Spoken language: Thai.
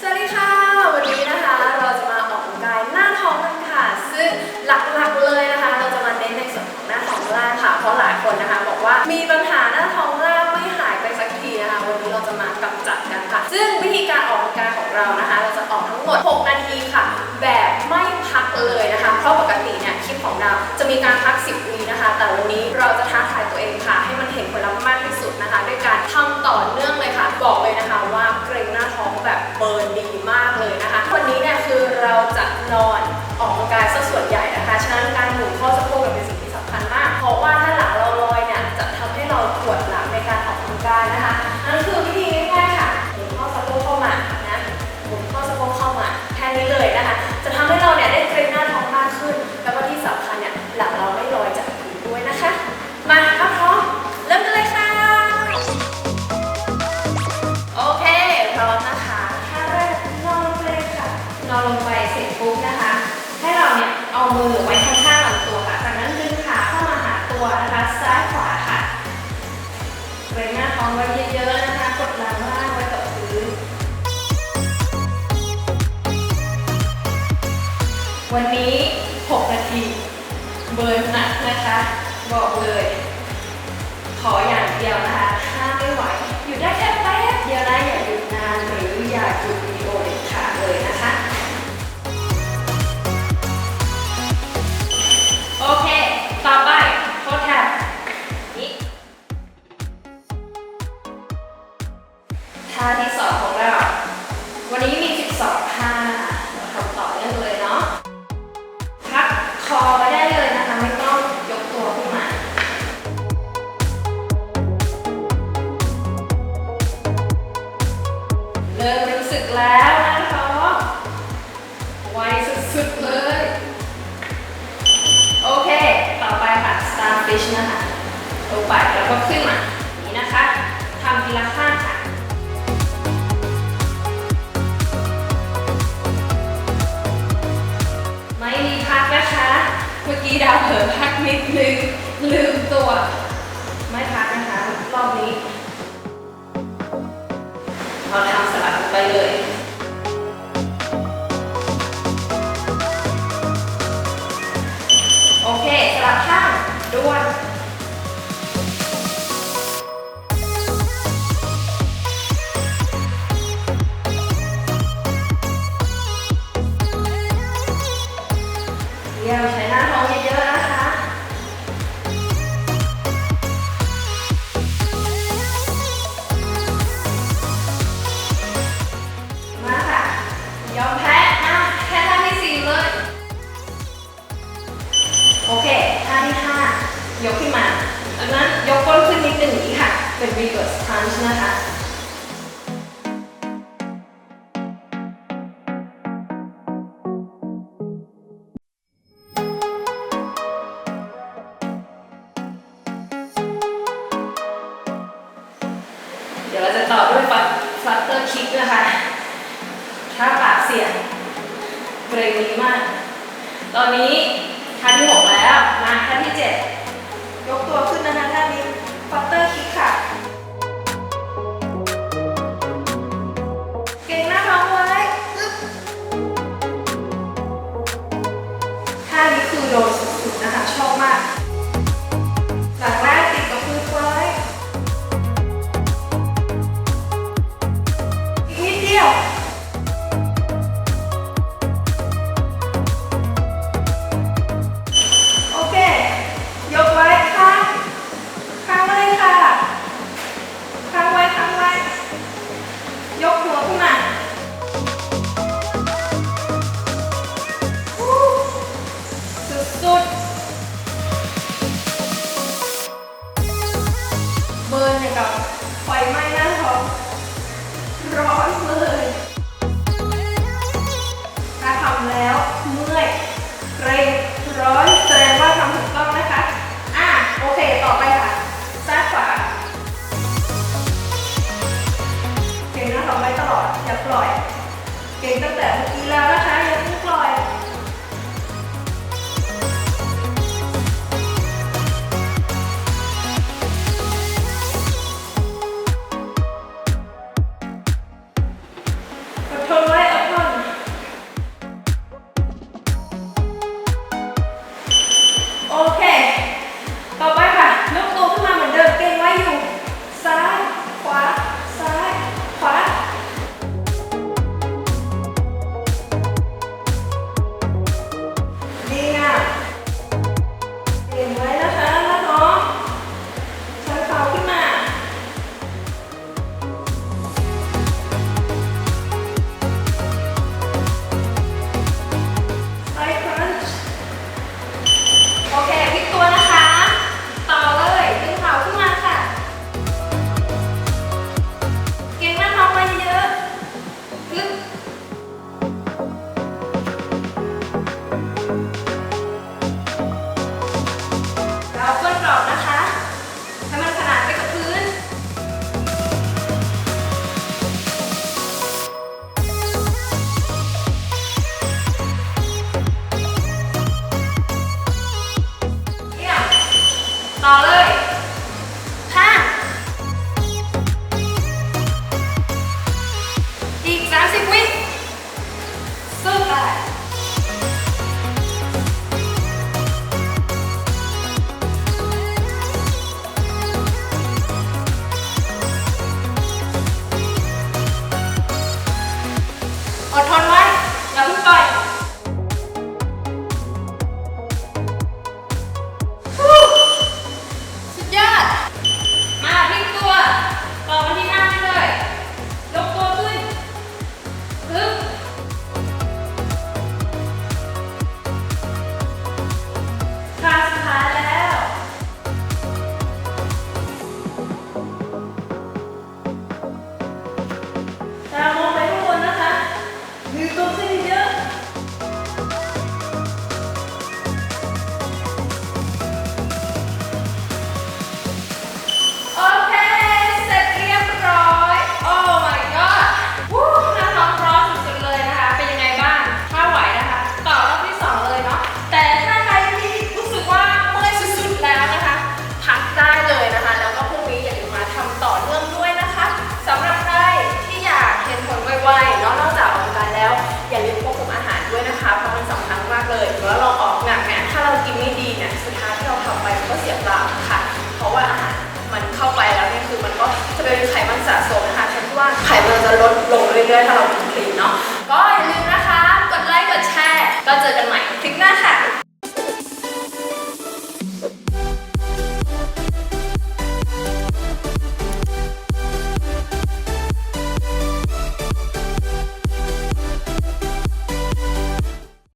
สวัสดีค่ะ วันนี้นะคะเราจะมาออกกำลังกายหน้าท้องกันค่ะ ซึ่งหลักๆเลยนะคะ เราจะมาเน้นในส่วนของหน้าท้องล่างค่ะ เพราะหลายคนนะคะ บอกว่ามีปัญหาหน้าท้องล่างไม่หายไปสักทีนะคะ วันนี้เราจะมากำจัดกันค่ะ ซึ่งวิธีการออกกำลังกายของเรานะคะ เราจะออกทั้งหมด 6 นาทีค่ะ แบบไม่พักเลยนะคะ เพราะปกติเนี่ยคลิปของเราจะมีการพัก 10วีนะคะ แต่วันนี้เราจะท้าทายตัวเองค่ะ ให้มันเห็นผลลัพธ์มากที่สุดนะคะ ด้วยการทำต่อเนื่องเลยค่ะ บอกเลยนะคะ เบิร์นดีมากเลยนะคะ วันนี้เนี่ยคือเราจะนอนออกกำลังกายซะส่วนใหญ่นะคะ ฉะนั้นการหมุนข้อสะโพกเนี่ยเป็นสิ่งที่สำคัญมาก เพราะว่าถ้าหลังเราลอย ค่ะนอนลงไปเสร็จปุ๊บนะคะ ให้เราเนี่ยเอามือไว้ข้างๆลำตัวค่ะ จากนั้นดึงขาเข้ามาหาตัวนะคะซ้ายขวาค่ะเกรหน้าท้องไว้เยอะๆนะคะ กดหลังล่างไว้กับพื้น วันนี้ 6 นาที เบิร์นหนักนะคะ บอกเลย ขออย่างเดียวนะคะ ถ้าไม่ไหวอยู่ได้แค่แป๊บเดียวนะอย่าหยุดนานหรืออย่าหยุด starfish นะคะลงไปแล้วก็ขึ้นมาอย่างนี้นะคะทำทีละข้างค่ะไม่มีพักนะคะ เมื่อกี้ดาวเผลอพักนิดนึงลืมตัว ไม่พักนะคะ รอบนี้ เราทำสลับไปเลย reverse crunch นะคะเดี๋ยวเราจะต่อด้วยฟัตเตอร์คิกนะคะท่าปากเสียงเกรงดีมาก ตอนนี้ท่าที่หกแล้ว มาท่าที่เจ็ดยกตัวขึ้นนะคะท่านี้ฟัตเตอร์คิกค่ะ โดยสุดๆนะคะชอบ ไขมันสะสมค่ะแทนที่ว่าไขมันจะลดลงเรื่อยๆถ้าเรากินคลีนเนาะ